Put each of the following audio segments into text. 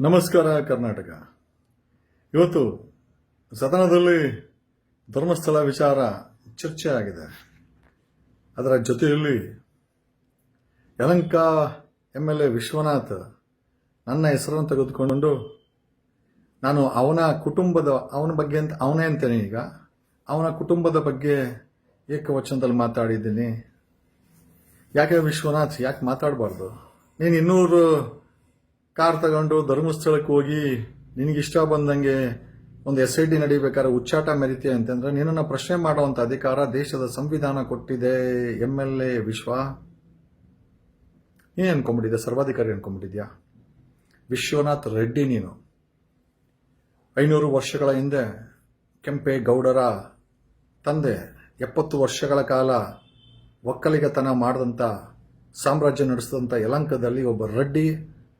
ನಮಸ್ಕಾರ, ಕರ್ನಾಟಕ. ಇವತ್ತು ಸದನದಲ್ಲಿ ಧರ್ಮಸ್ಥಳ ವಿಚಾರ ಚರ್ಚೆ ಆಗಿದೆ ಅದರ ಜೊತೆಯಲ್ಲಿ ಯಲಂಕ ಎಂ ಎಲ್ ಎ ವಿಶ್ವನಾಥ್ ನನ್ನ ಹೆಸರನ್ನು ತೆಗೆದುಕೊಂಡು, ನಾನು ಅವನ ಕುಟುಂಬದ, ಅವನ ಬಗ್ಗೆ ಅಂತ, ಅವನೇ ಅಂತೇನೆ ಈಗ. ಅವನ ಕುಟುಂಬದ ಬಗ್ಗೆ ಏಕವಚನದಲ್ಲಿ ಮಾತಾಡಿದ್ದೀನಿ. ಯಾಕೆ ವಿಶ್ವನಾಥ್? ಯಾಕೆ ಮಾತಾಡಬಾರ್ದು? ನೀನು ಇನ್ನೂರು ಕಾರ್ ತಗೊಂಡು ಧರ್ಮಸ್ಥಳಕ್ಕೆ ಹೋಗಿ ನಿನಗಿಷ್ಟ ಬಂದಂಗೆ ಒಂದು ಎಸ್ ಐ ಟಿ ನಡಿಬೇಕಾದ್ರೆ ಉಚ್ಚಾಟ ಮೆರಿತೀಯ ಅಂತಂದ್ರೆ ನಿನ್ನನ್ನು ಪ್ರಶ್ನೆ ಮಾಡುವಂತ ಅಧಿಕಾರ ದೇಶದ ಸಂವಿಧಾನ ಕೊಟ್ಟಿದೆ, ಎಂ ಎಲ್ ಎ ವಿಶ್ವ. ನೀನು ಅನ್ಕೊಂಬಿಟ್ಟಿದ್ಯಾ ಸರ್ವಾಧಿಕಾರಿ ಅನ್ಕೊಂಬಿಟ್ಟಿದ್ಯಾ ವಿಶ್ವನಾಥ್ ರೆಡ್ಡಿ ನೀನು. ಐನೂರು ವರ್ಷಗಳ ಹಿಂದೆ ಕೆಂಪೇಗೌಡರ ತಂದೆ, ಎಪ್ಪತ್ತು ವರ್ಷಗಳ ಕಾಲ ಒಕ್ಕಲಿಗತನ ಮಾಡಿದಂಥ ಸಾಮ್ರಾಜ್ಯ ನಡೆಸಿದಂಥ ಯಲಂಕದಲ್ಲಿ ಒಬ್ಬ ರೆಡ್ಡಿ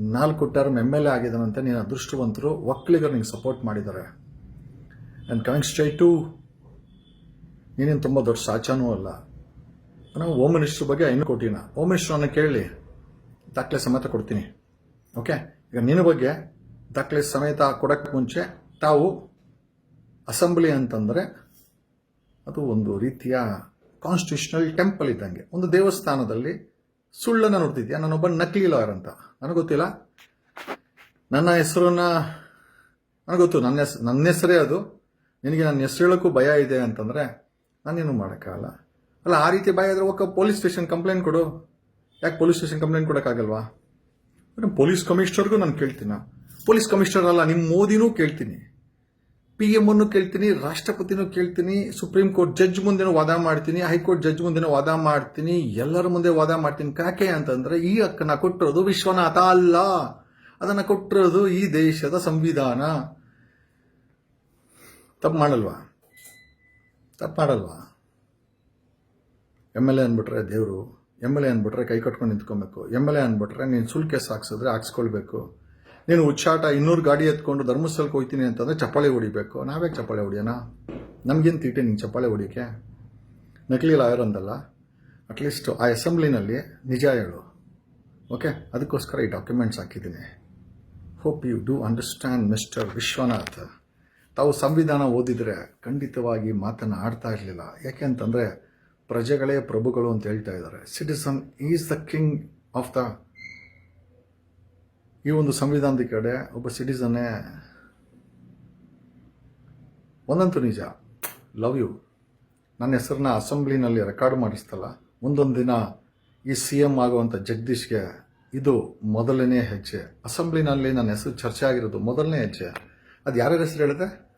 ನಾಲ್ಕು ಟರ್ಮ್ ಎಂ ಎಲ್ ಎ ಆಗಿದ್ದಾನಂತೆ ನೀನು ಅದೃಷ್ಟವಂತರು, ಒಕ್ಕಲಿಗರು ನಿಂಗೆ ಸಪೋರ್ಟ್ ಮಾಡಿದ್ದಾರೆ. ಆ್ಯಂಡ್ ಕಮಿಂಗ್ ಸ್ಟ್ರೈಟ್ ಟು ನೀನೇನು ತುಂಬ ದೊಡ್ಡ ಸಾಚಾನೂ ಅಲ್ಲ. ನಾವು ಹೋಮ್ ಮಿನಿಸ್ಟರ್ ಬಗ್ಗೆ ಐನೂರು ಕೋಟಿನ. ಹೋಮ್ ಮಿನಿಸ್ಟ್ರನ್ನ ಕೇಳಿ, ದಾಖಲೆ ಸಮೇತ ಕೊಡ್ತೀನಿ. ಓಕೆ ಈಗ ನಿನ್ನ ಬಗ್ಗೆ ದಾಖಲೆ ಸಮೇತ ಕೊಡೋಕ್ಕೆ ಮುಂಚೆ ತಾವು ಅಸೆಂಬ್ಲಿ ಅಂತಂದರೆ ಅದು ಒಂದು ರೀತಿಯ ಕಾನ್ಸ್ಟಿಟ್ಯೂಷನಲ್ ಟೆಂಪಲ್ ಇದ್ದಂಗೆ. ಒಂದು ದೇವಸ್ಥಾನದಲ್ಲಿ ಸುಳ್ಳನ್ನು ನೋಡ್ತಿದ್ಯಾ? ನಾನೊಬ್ಬ ನಕಲಿ ಲಾಯರ್ ಅಂತ. ನನಗೆ ಗೊತ್ತಿಲ್ಲ. ನನ್ನ ಹೆಸರನ್ನ, ನನಗೆ ಗೊತ್ತು, ನನ್ನ ಹೆಸರು ನನ್ನ ಹೆಸರೇ ಅದು. ನಿನಗೆ ನನ್ನ ಹೆಸರು ಹೇಳೋಕ್ಕೂ ಭಯ ಇದೆ ಅಂತಂದರೆ ನಾನೇನು ಮಾಡೋಕ್ಕಾಗಲ್ಲ. ಅಲ್ಲ, ಆ ರೀತಿ ಭಯ ಇದ್ರೆ ಒಕ್ಕ ಪೊಲೀಸ್ ಸ್ಟೇಷನ್ ಕಂಪ್ಲೇಂಟ್ ಕೊಡು. ಯಾಕೆ ಪೊಲೀಸ್ ಸ್ಟೇಷನ್ ಕಂಪ್ಲೇಂಟ್ ಕೊಡೋಕ್ಕಾಗಲ್ವಾ? ಪೊಲೀಸ್ ಕಮಿಷನರ್ಗೂ ನಾನು ಕೇಳ್ತೀನಿ. ಪೊಲೀಸ್ ಕಮಿಷನರ್ ಅಲ್ಲ ನಿಮ್ಮ ಮೋದಿನೂ ಕೇಳ್ತೀನಿ. ಪಿ ಎಂ ಅನ್ನು ಕೇಳ್ತೀನಿ, ರಾಷ್ಟ್ರಪತಿನೂ ಕೇಳ್ತೀನಿ ಸುಪ್ರೀಂ ಕೋರ್ಟ್ ಜಡ್ಜ್ ಮುಂದೆನೂ ವಾದ ಮಾಡ್ತೀನಿ ಹೈಕೋರ್ಟ್ ಜಡ್ಜ್ ಮುಂದೆನೂ ವಾದ ಮಾಡ್ತೀನಿ, ಎಲ್ಲರ ಮುಂದೆ ವಾದ ಮಾಡ್ತೀನಿ. ಕಾಕೆ ಅಂತಂದ್ರೆ ಈ ಹಕ್ಕನ್ನ ಕೊಟ್ಟಿರೋದು ವಿಶ್ವನಾಥ ಅಲ್ಲ. ಅದನ್ನ ಕೊಟ್ಟಿರೋದು ಈ ದೇಶದ ಸಂವಿಧಾನ. ತಪ್ಪು ಮಾಡಲ್ವಾ? ತಪ್ಪು ಮಾಡಲ್ವಾ? ಎಂ ಎಲ್ ಎ ಅಂದ್ಬಿಟ್ರೆ ದೇವರು ಎಂ ಎಲ್ ಎ ಅಂದ್ಬಿಟ್ರೆ ಕೈ ಕಟ್ಕೊಂಡು ನಿಂತ್ಕೊಬೇಕು. ಎಂ ಎಲ್ ಎ ಅಂದ್ಬಿಟ್ರೆ ನೀನು ಸುಲ್ ಕೇಸ್ ಹಾಕ್ಸಿದ್ರೆ ಹಾಕ್ಸ್ಕೊಳ್ಬೇಕು. ನೀನು ಹುಚ್ಚಾಟ, ಇನ್ನೂರು ಗಾಡಿ ಎತ್ಕೊಂಡು ಧರ್ಮಸ್ಥಳಕ್ಕೆ ಹೋಗ್ತೀನಿ ಅಂತಂದ್ರೆ ಚಪ್ಪಾಳೆ ಹೊಡಿಬೇಕು. ನಾವೇ ಚಪ್ಪಾಳೆ ಹೊಡಿಯೋಣ? ನಮ್ಗೇನು ತಿಟ್ಟೆ ನಿಂಗೆ ಚಪ್ಪಾಳೆ ಹೊಡಿಯೋಕ್ಕೆ? ನಕಲಿ ಲಾಯರ್ ಅಂದಲ್ಲ? ಅಟ್ಲೀಸ್ಟ್ ಆ ಅಸೆಂಬ್ಲಿನಲ್ಲಿ ನಿಜ ಹೇಳು. ಓಕೆ ಅದಕ್ಕೋಸ್ಕರ ಈ ಡಾಕ್ಯುಮೆಂಟ್ಸ್ ಹಾಕಿದ್ದೀನಿ. Hope you do understand mister Vishwanath. ತಾವು ಸಂವಿಧಾನ ಓದಿದರೆ ಖಂಡಿತವಾಗಿ ಮಾತನ್ನು ಆಡ್ತಾ ಇರಲಿಲ್ಲ. ಯಾಕೆ ಅಂತಂದರೆ ಪ್ರಜೆಗಳೇ ಪ್ರಭುಗಳು ಅಂತ ಹೇಳ್ತಾ ಇದ್ದಾರೆ. Citizen is the king of the ಈ ಒಂದು ಸಂವಿಧಾನದ ಕಡೆ ಒಬ್ಬ ಸಿಟಿಸನ್ನೇ ಒಂದಂತೂ ನಿಜ ಲವ್ ಯು ನನ್ನ ಹೆಸರನ್ನ ಅಸೆಂಬ್ಲಿನಲ್ಲಿ ರೆಕಾರ್ಡ್ ಮಾಡಿಸ್ತಲ್ಲ ಮುಂದೊಂದು ದಿನ ಈ ಸಿ ಎಂ ಆಗುವಂಥ ಜಗದೀಶ್ಗೆ ಇದು ಮೊದಲನೇ ಹೆಜ್ಜೆ. ಅಸೆಂಬ್ಲಿನಲ್ಲಿ ನನ್ನ ಹೆಸರು ಚರ್ಚೆ ಆಗಿರೋದು ಮೊದಲನೇ ಹೆಜ್ಜೆ. ಅದು ಯಾರ್ಯಾರ ಹೆಸರು ಹೇಳಿದೆ?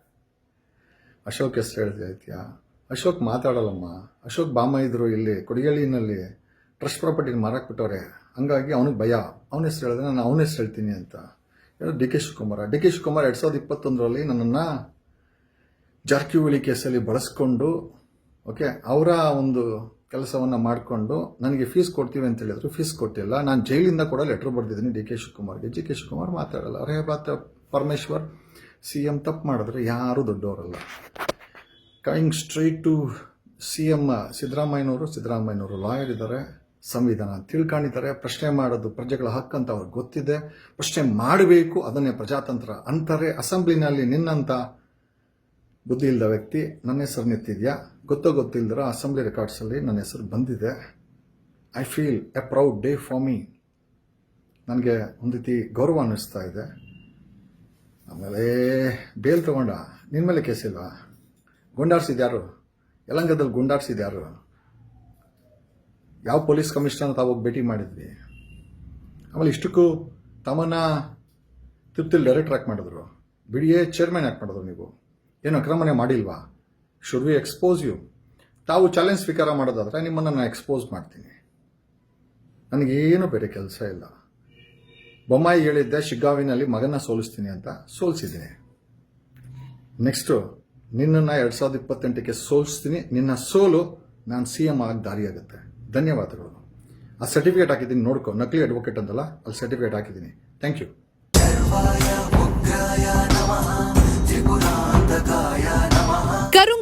ಅಶೋಕ್ ಹೆಸರು ಹೇಳಿದೆ ಐತಿಯಾ ಅಶೋಕ್ ಮಾತಾಡಲ್ಲಮ್ಮ. ಅಶೋಕ್ ಬಾಮ ಇದ್ರು ಇಲ್ಲಿ ಕೊಡಿಗೇಳಿನಲ್ಲಿ ಟ್ರಸ್ಟ್ ಪ್ರಾಪರ್ಟಿನ ಮಾರಕ್ಕೆ ಬಿಟ್ಟವ್ರೆ. ಹಂಗಾಗಿ ಅವನಿಗೆ ಭಯ. ಅವನ ಹೆಸರು ಹೇಳಿದ್ರೆ ನಾನು ಅವನ ಹೆಸರು ಹೇಳ್ತೀನಿ ಅಂತ. ಹೇಳೋದು D K Shivakumar. D K Shivakumar ಎರಡು ಸಾವಿರದ ಇಪ್ಪತ್ತೊಂದರಲ್ಲಿ ನನ್ನನ್ನು ಜಾರಕಿಹೊಳಿ ಕೇಸಲ್ಲಿ ಬಳಸ್ಕೊಂಡು, ಓಕೆ, ಅವರ ಒಂದು ಕೆಲಸವನ್ನು ಮಾಡಿಕೊಂಡು ನನಗೆ ಫೀಸ್ ಕೊಡ್ತೀವಿ ಅಂತ ಹೇಳಿದ್ರು. ಫೀಸ್ ಕೊಟ್ಟಿಲ್ಲ. ನಾನು ಜೈಲಿಂದ ಕೂಡ ಲೆಟರ್ ಬರೆದಿದ್ದೀನಿ ಡಿ ಕೆ ಶಿವಕುಮಾರ್ಗೆ. ಜಿ ಕೆ ಶಿವಕುಮಾರ್ ಮಾತಾಡಲ್ಲ. ರೇಬಾತ್ ಪರಮೇಶ್ವರ್ ಸಿ ಎಂ ತಪ್ಪು ಮಾಡಿದ್ರೆ ಯಾರೂ ದೊಡ್ಡವರಲ್ಲ. ಕೈಂಗ್ ಸ್ಟ್ರೈಟ್ ಟು ಸಿ ಎಂ ಸಿದ್ದರಾಮಯ್ಯನವರು ಸಿದ್ದರಾಮಯ್ಯನವರು ಲಾಯರ್ ಇದ್ದಾರೆ. ಸಂವಿಧಾನ ತಿಳ್ಕೊಂಡಿದ್ದಾರೆ ಪ್ರಶ್ನೆ ಮಾಡೋದು ಪ್ರಜೆಗಳ ಹಕ್ಕು ಅಂತ ಅವ್ರಿಗೆ ಗೊತ್ತಿದೆ. ಪ್ರಶ್ನೆ ಮಾಡಬೇಕು, ಅದನ್ನೇ ಪ್ರಜಾತಂತ್ರ ಅಂತಾರೆ. ಅಸೆಂಬ್ಲಿನಲ್ಲಿ ನಿನ್ನಂತ ಬುದ್ಧಿ ಇಲ್ಲದ ವ್ಯಕ್ತಿ ನನ್ನ ಹೆಸರು ನಿಂತಿದ್ಯಾ? ಗೊತ್ತೋ ಗೊತ್ತಿಲ್ದಿರ ಅಸೆಂಬ್ಲಿ ರೆಕಾರ್ಡ್ಸಲ್ಲಿ ನನ್ನ ಹೆಸರು ಬಂದಿದೆ. I feel a proud day for me. ನನಗೆ ಒಂದು ರೀತಿ ಗೌರವ ಅನ್ನಿಸ್ತಾ ಇದೆ. ಆಮೇಲೆ ಬೇಲ್ ತಗೊಂಡ. ನಿನ್ನ ಮೇಲೆ ಕೇಸಿಲ್ವಾ ಗುಂಡಾಡ್ಸಿದ್ಯಾರು? ಯಲಂಗದಲ್ಲಿ ಗುಂಡಾರ್ಸಿದ್ಯಾರು ಯಾವ ಪೊಲೀಸ್ ಕಮಿಷನರ್ ತಾವು ಭೇಟಿ ಮಾಡಿದ್ವಿ. ಆಮೇಲೆ ಇಷ್ಟಕ್ಕೂ ತಮ್ಮನ್ನ ತಿರುಪ್ತಿಲಿ ಡೈರೆಕ್ಟರ್ ಆಕ್ ಮಾಡಿದ್ರು. ಬಿ ಡಿ ಎ ಚೇರ್ಮನ್ ಯಾಕೆ ಮಾಡಿದ್ರು ನೀವು. ಏನು ಅಕ್ರಮಣೆ ಮಾಡಿಲ್ವಾ? ಶುಡ್ ವಿ ಎಕ್ಸ್ಪೋಸ್ ಯು ತಾವು ಚಾಲೆಂಜ್ ಸ್ವೀಕಾರ ಮಾಡೋದಾದ್ರೆ ನಿಮ್ಮನ್ನು ನಾನು ಎಕ್ಸ್ಪೋಸ್ ಮಾಡ್ತೀನಿ. ನನಗೇನು ಬೇರೆ ಕೆಲಸ ಇಲ್ಲ. ಬೊಮ್ಮಾಯಿ ಹೇಳಿದ್ದೆ, ಶಿಗ್ಗಾವಿನಲ್ಲಿ ಮಗನ ಸೋಲಿಸ್ತೀನಿ ಅಂತ ಸೋಲಿಸಿದ್ದೀನಿ. ನೆಕ್ಸ್ಟು ನಿನ್ನನ್ನು ಎರಡು ಸಾವಿರದ ಇಪ್ಪತ್ತೆಂಟಕ್ಕೆ ಸೋಲಿಸ್ತೀನಿ. ನಿನ್ನ ಸೋಲು ನಾನು ಸಿ ಎಂ ಆಗಿ ದಾರಿಯಾಗುತ್ತೆ. ಧನ್ಯವಾದಗಳು. ಆ ಸರ್ಟಿಫಿಕೇಟ್ ಹಾಕಿದ್ದೀನಿ ನೋಡ್ಕೊ. ನಕಲಿ ಅಡ್ವೊಕೇಟ್ ಅಂತಲ್ಲ ಅಲ್ಲಿ ಸರ್ಟಿಫಿಕೇಟ್ ಹಾಕಿದ್ದೀನಿ. Thank you ಕರುಂಗಲಿ